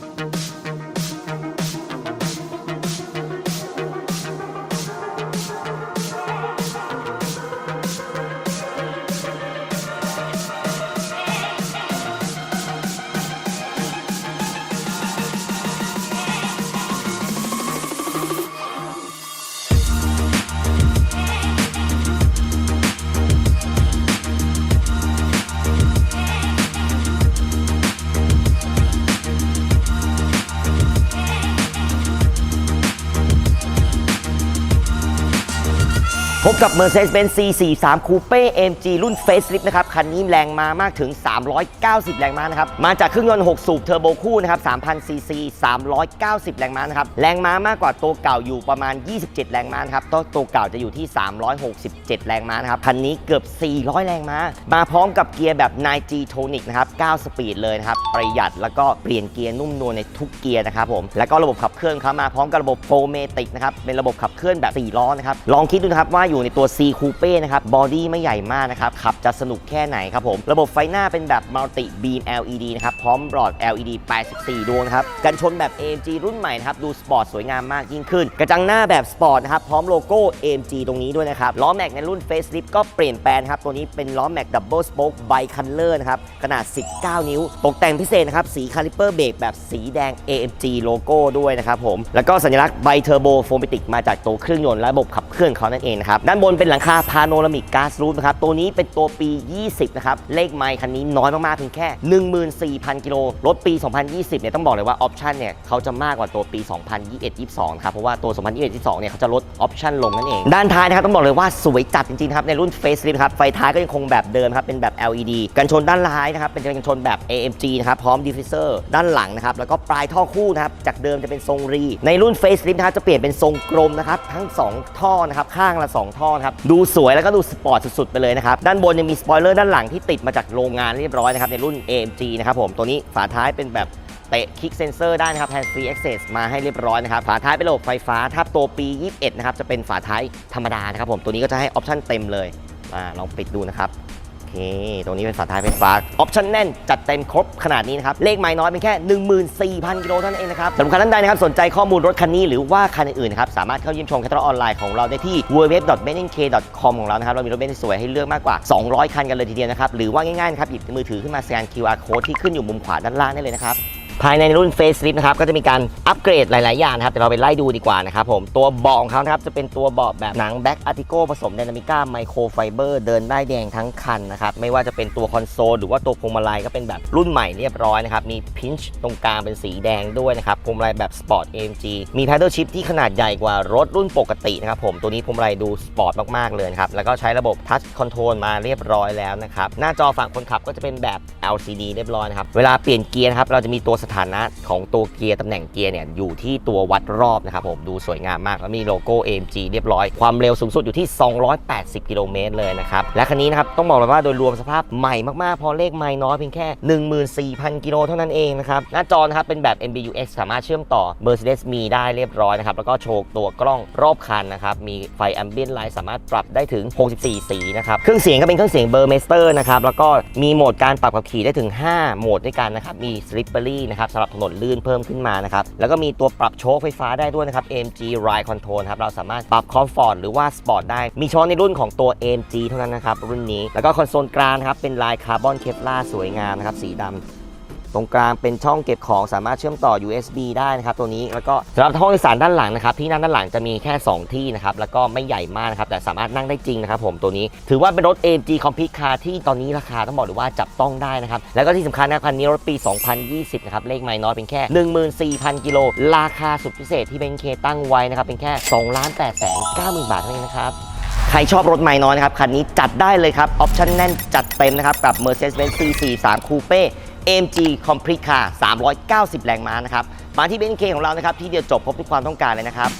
you พบกับ Mercedes-Benz C43 Coupe AMG รุ่น Facelift นะครับ คันนี้แรงมามากถึง 390 แรงม้านะครับ มาจากเครื่องยนต์ 6 สูบเทอร์โบคู่นะครับ 3,000 ซีซี 390 แรงม้านะครับ แรงม้ามากกว่าตัวเก่าอยู่ประมาณ 27 แรงม้านะครับตัวตัวเก่าจะอยู่ที่ 367 แรงม้านะครับ คันนี้เกือบ 400 แรงม้า มาพร้อมกับเกียร์แบบ 9G Tonic นะครับ 9 สปีดเลยนะครับ ประหยัดแล้วก็เปลี่ยนเกียร์นุ่มนวลในทุกเกียร์นะครับผม แล้วก็ระบบขับเคลื่อนเขามาพร้อมกับระบบโฟเมติกนะครับ เป็นระบบขับเคลื่อนแบบ 4 ล้อนะครับ ลองคิดดูนะครับว่าอยู่ในตัว C Coupe นะครับ บอดี้ไม่ใหญ่มากนะครับ ขับจะสนุกแค่ไหนครับผม ระบบไฟหน้าเป็นแบบ Multi Beam LED นะครับ พร้อมหลอด LED 84 ดวงนะครับ กันชนแบบ AMG รุ่นใหม่นะครับ ดูสปอร์ตสวยงามมากยิ่งขึ้น กระจังหน้าแบบสปอร์ตนะครับ พร้อมโลโก้ AMG ตรงนี้ด้วยนะครับ ล้อแม็กในรุ่น Facelift ก็เปลี่ยนแปลงครับ ตัวนี้เป็นล้อแม็ก Double Spoke Bicolor นะครับ ขนาด 19 นิ้ว ตกแต่งพิเศษนะครับ สีคาลิเปอร์เบรกแบบสีแดง AMG โลโก้ด้วยนะครับผม แล้วก็สัญลักษณ์ไบเทอร์โบโฟมิติกมาจากตัวเครื่องยนต์และระบบขับเคลื่อนเขานั่นเองนะครับด้านบนเป็นหลังคาพาโนรามิกกาซรูฟนะครับตัวนี้เป็นตัวปี 20 นะครับ เลขไมล์คันนี้น้อยมากๆเพียงแค่ 14,000 กิโลรถปี 2020 เนี่ยต้องบอกเลยว่าออปชันเนี่ยเขาจะมากกว่าตัวปี 2021-22 ครับ เพราะว่าตัว 2021-22 เนี่ยเขาจะลดออปชันลงนั่นเอง ด้านท้ายนะครับต้องบอกเลยว่าสวยจัดจริงๆครับในรุ่น Facelift ครับไฟท้ายก็ยังคงแบบเดิมครับเป็นแบบ LED กันชนด้านท้ายนะครับเป็นกันชนแบบ AMG นะครับพร้อมดิฟฟิเซอร์ด้านหลังนะครับแล้วก็ปลายท่อคู่นะครับจากเดิมจะเป็นทรงรี ในรุ่น Facelift นะครับจะเปลี่ยนเป็นทรงกลมนะครับทั้ง 2 ท่อนะครับข้างละ2ท่อครับ ดูสวยแล้วก็ดูสปอร์ตสุดๆ ไปเลยนะครับ ด้านบนยังมีสปอยเลอร์ด้านหลังที่ติดมาจากโรงงานเรียบร้อยนะครับ ในรุ่น AMG นะครับผม ตัวนี้ฝาท้ายเป็นแบบเตะคลิกเซนเซอร์ได้นะครับ Hands Free Access มาให้เรียบร้อยนะครับ ฝาท้ายเป็นระบบไฟฟ้า ถ้าตัวปี 21 นะครับ จะเป็นฝาท้ายธรรมดานะครับผม ตัวนี้ก็จะให้ออปชั่นเต็มเลยมาลองปิดดูนะครับ ตรงนี้เป็นฝาท้ายไฟฟ้าออปชั่นแน่นจัดเต็มครบขนาดนี้นะครับ เลขไม่น้อยเป็นแค่ 14,000 กิโลเท่านั้นเองนะครับสำหรับท่านใดนะครับสนใจข้อมูลรถคันนี้หรือว่าคันอื่นๆนะครับสามารถเข้าเยี่ยมชมแคตตาอออนไลน์ของเราได้ที่ www.benink.com ของเรานะครับเรามีรถเบนซ์สวยให้เลือกมากกว่า 200 คันกันเลยทีเดียวนะครับหรือว่าง่ายๆนะครับหยิบมือถือขึ้นมาสแกน QR code ที่ขึ้นอยู่มุมขวาด้านล่างได้เลยนะครับ ภายในรุ่น Facelift นะครับก็จะมีการอัปเกรดหลาย ๆ อย่างนะครับเดี๋ยวเราไปไล่ดูดีกว่านะครับผมตัวเบาะของเขานะครับจะเป็นตัวเบาะแบบหนังแบ็กอาร์ติโกผสมไดนามิก้าไมโครไฟเบอร์เดินได้แดงทั้งคันนะครับไม่ว่าจะเป็นตัวคอนโซลหรือว่าตัวพวงมาลัยก็เป็นแบบรุ่นใหม่เรียบร้อยนะครับมีพินช์ตรงกลางเป็นสีแดงด้วยนะครับพวงมาลัยแบบสปอร์ต AMG มี paddle shift ที่ขนาดใหญ่กว่ารถรุ่นปกตินะครับผมตัวนี้พวงมาลัยดูสปอร์ตมาก ๆ เลยครับแล้วก็ใช้ระบบทัชคอนโทรลมาเรียบร้อยแล้วนะครับหน้าจอฝั่งคนขับก็จะเป็นแบบ LCD เรียบร้อยนะครับเวลาเปลี่ยนเกียร์ครับเราจะมีตัวสถานะของตัวเกียร์ตำแหน่งเกียร์เนี่ยอยู่ที่ตัววัดรอบนะครับผมดูสวยงามมากแล้วมีโลโก้ AMG เรียบร้อย ความเร็วสูงสุดอยู่ที่ 280 กิโลเมตรเลยนะครับ และคันนี้นะครับต้องบอกเลยว่าโดยรวมสภาพใหม่มากๆ พอเลขไม่น้อยเพียงแค่ 14,000 กิโลเท่านั้นเองนะครับ หน้าจอนะครับเป็นแบบ MBUX สามารถเชื่อมต่อ Mercedes มีได้เรียบร้อยนะครับ แล้วก็โชว์ตัวกล้องรอบคันนะครับ มีไฟ Ambient Light สามารถปรับได้ถึง 64 สีนะครับ เครื่องเสียงก็เป็นเครื่องเสียง Burmester นะครับ แล้วก็มีโหมดการปรับขับขี่ได้ถึง 5 โหมดด้วยกันนะครับ มี Slippery นะครับสำหรับถนนลื่นเพิ่มขึ้นมานะครับแล้วก็มีตัวปรับโชคไฟฟ้าได้ด้วยนะครับ AMG Ride Control ครับเราสามารถปรับ Comfort หรือว่า Sport ได้มีช้อนในรุ่นของตัว AMG เท่านั้นนะครับรุ่นนี้แล้วก็คอนโซลกลางครับเป็นลายคาร์บอนเคปลาสวยงามนะครับสีดำ ตรงกลางเป็นช่องเก็บของสามารถเชื่อมต่อ USB ได้นะครับตัวนี้แล้วก็สำหรับห้องโดยสารด้านหลังนะครับที่นั่งด้านหลังจะมีแค่ 2 ที่นะครับแล้วก็ไม่ใหญ่มากนะครับแต่สามารถนั่งได้จริงนะครับผมตัวนี้ถือว่าเป็นรถ AMG Complete Car ที่ตอนนี้ราคาต้องบอกเลยว่าจับต้องได้นะครับแล้วก็ที่สำคัญนะคันนี้รถปี 2020 นะครับเลขไม่น้อยเป็นแค่ 14,000 กิโลราคาสุดพิเศษที่เบนเคตั้งไว้นะครับเป็นแค่2ล้าน8แสน90,000บาทเท่านั้นนะครับใครชอบรถไม่น้อยนะครับ คันนี้จัดได้เลยครับ ออปชั่นแน่นจัดเต็มนะครับ กับ Mercedes-Benz C43 Coupe AMG Complete Car 390 แรงม้านะครับ มาที่เบนเคของเรานะครับ ที่เดียวจบครบทุกความต้องการเลยนะครับ